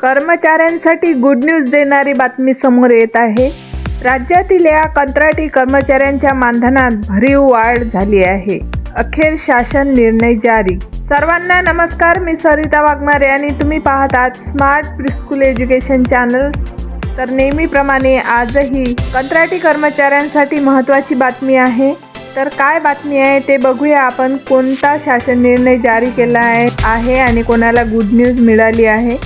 कर्मचाऱ्यांसाठी good news देणारी बातमी समोर येत आहे. राज्यातील या कंत्राटी कर्मचाऱ्यांच्या मानधनात भरीव वाढ झाली आहे. अखेर शासन निर्णय जारी. सर्वांना नमस्कार मी सरिता वाघमारे आणि तुम्ही पाहतात स्मार्ट प्रिस्कूल एज्युकेशन चॅनल तर नेहमीप्रमाणे आजही कंत्राटी कर्मचाऱ्यांसाठी महत्त्वाची बातमी आहे. तर काय बातमी आहे ते बघूया आपण. कोणता शासन निर्णय जारी केला आहे आहे आणि कोणाला गुड न्यूज मिळाली आहे?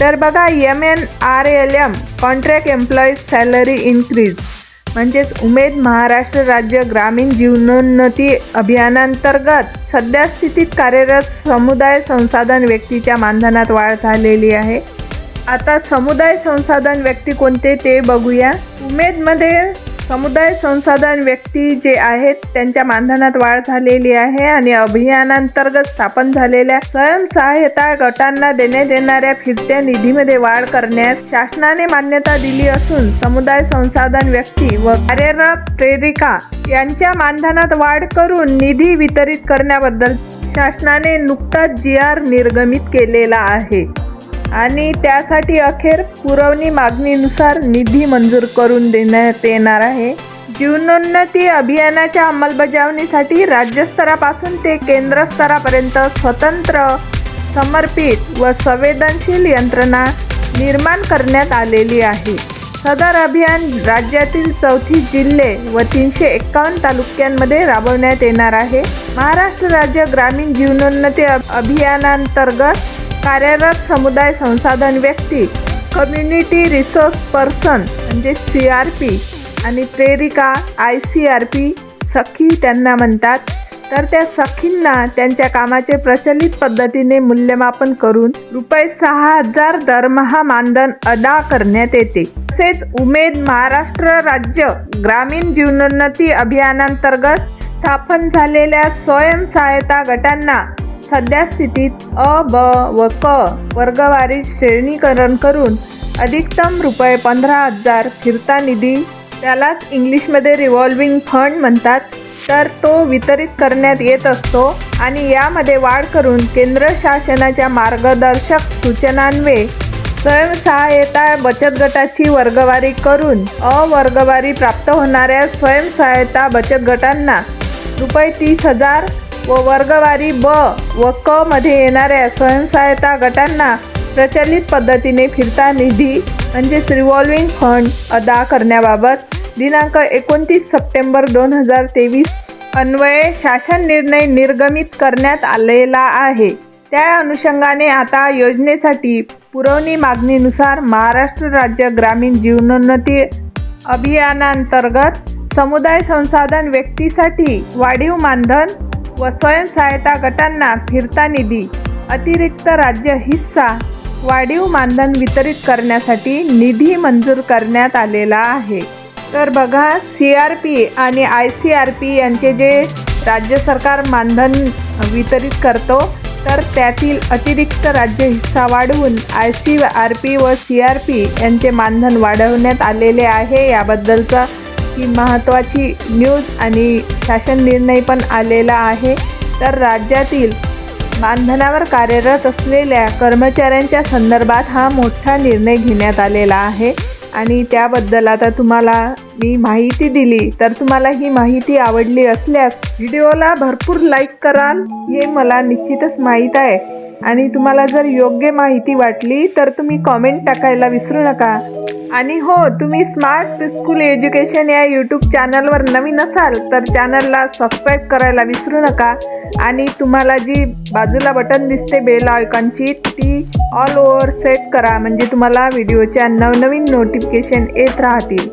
तर बघा M N R L M contract employees salary increase म्हणजेच उमेद महाराष्ट्र राज्य ग्रामीण जीवनोन्नती अभियानांतर्गत सध्या स्थितीत कार्यरत समुदाय संसाधन व्यक्तीच्या मानधनात वाढ झालेली आहे. आता समुदाय संसाधन व्यक्ती कोणते ते बघूया. उमेदमध्ये समुदाय संसाधन व्यक्ती जे आहेत त्यांच्या मानधनात वाढ झालेली आहे आणि अभियानांतर्गत स्थापन झालेल्या स्वयंसहायता गटांना देण्यात येणाऱ्या फिरत्या निधीमध्ये वाढ करण्यास शासनाने मान्यता दिली असून समुदाय संसाधन व्यक्ती व कार्यरत प्रेरिका यांच्या मानधनात वाढ करून निधी वितरित करण्याबद्दल शासनाने नुकताच जी आर निर्गमित केलेला आहे. आणि त्यासाठी अखेर पुरवणी मागणीनुसार निधी मंजूर करून देण्यात येणार आहे. जीवनोन्नती अभियानाच्या अंमलबजावणीसाठी राज्यस्तरापासून ते केंद्रस्तरापर्यंत स्वतंत्र समर्पित व संवेदनशील यंत्रणा निर्माण करण्यात आलेली आहे. सदर अभियान राज्यातील चौतीस जिल्हे व तीनशे एक्कावन्न तालुक्यांमध्ये राबवण्यात येणार आहे. महाराष्ट्र राज्य ग्रामीण जीवनोन्नती अभियानांतर्गत कार्यरत समुदाय संसाधन व्यक्ती कम्युनिटी रिसोर्स पर्सन म्हणजे सी आर पी आणि प्रेरिका आय सी आर पी सखी त्यांना म्हणतात. तर त्या सखींना त्यांच्या कामाचे प्रचलित पद्धतीने मूल्यमापन करून रुपये सहा हजार दरमहा मानधन अदा करण्यात येते. तसेच उमेद महाराष्ट्र राज्य ग्रामीण जीवनोन्नती अभियानांतर्गत स्थापन झालेल्या स्वयंसहायता गटांना सध्या स्थितीत अ ब व क वर्गवारी श्रेणीकरण करून अधिकतम रुपये पंधरा हजार फिरता निधी त्यालाच इंग्लिशमध्ये रिव्हॉल्विंग फंड म्हणतात. तर तो वितरित करण्यात येत असतो आणि यामध्ये वाढ करून केंद्र शासनाच्या मार्गदर्शक सूचनान्वये स्वयंसहाय्यता बचत गटाची वर्गवारी करून अवर्गवारी प्राप्त होणाऱ्या स्वयंसहाय्यता बचत गटांना रुपये तीस हजार व वर्गवारी ब व क मध्ये येणाऱ्या स्वयंसहायता गटांना प्रचलित पद्धतीने फिरता निधी म्हणजेच रिव्हॉल्विंग फंड अदा करण्याबाबत. दिनांक एकोणतीस सप्टेंबर दोन हजार तेवीस अन्वये शासन निर्णय निर्गमित करण्यात आलेला आहे. त्या अनुषंगाने आता योजनेसाठी पुरवणी मागणीनुसार महाराष्ट्र राज्य ग्रामीण जीवनोन्नती अभियानांतर्गत समुदाय संसाधन व्यक्तीसाठी वाढीव मानधन व स्वयंसहायता गटांना फिरता निधी अतिरिक्त राज्य हिस्सा वाढीव मानधन वितरित करण्यासाठी निधी मंजूर करण्यात आलेला आहे. तर बघा सी आर पी आणि आय सी आर पी यांचे जे राज्य सरकार मानधन वितरित करतो तर त्यातील अतिरिक्त राज्य हिस्सा वाढवून आय सी आर पी व सी आर पी यांचे मानधन वाढवण्यात आलेले आहे. याबद्दलचा ही महत्त्वाची न्यूज आणि शासन निर्णय पण आलेला आहे. तर राज्यातील मानधनावर कार्यरत असलेल्या कर्मचाऱ्यांच्या संदर्भात हा मोठा निर्णय घेण्यात आलेला आहे. आणि त्याबद्दल आता तुम्हाला मी माहिती दिली. तर तुम्हाला ही माहिती आवडली असल्यास व्हिडिओला भरपूर लाईक कराल. हे मला निश्चितच माहीत आहे. आणि तुम्हाला जर योग्य माहिती वाटली तर तुम्ही कॉमेंट टाकायला विसरू नका. आणि हो तुम्ही स्मार्ट स्कूल एज्युकेशन या यूट्यूब चॅनलवर नवीन असाल तर चॅनलला सबस्क्राईब करायला विसरू नका. आणि तुम्हाला जी बाजूला बटन दिसते बेल आयकॉनची ती ऑल ओव्हर सेट करा. म्हणजे तुम्हाला व्हिडिओच्या नवनवीन नोटिफिकेशन येत राहतील.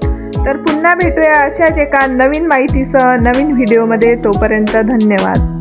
तर पुन्हा भेटूया अशाच एका नवीन माहितीसह नवीन व्हिडिओमध्ये तोपर्यंत धन्यवाद.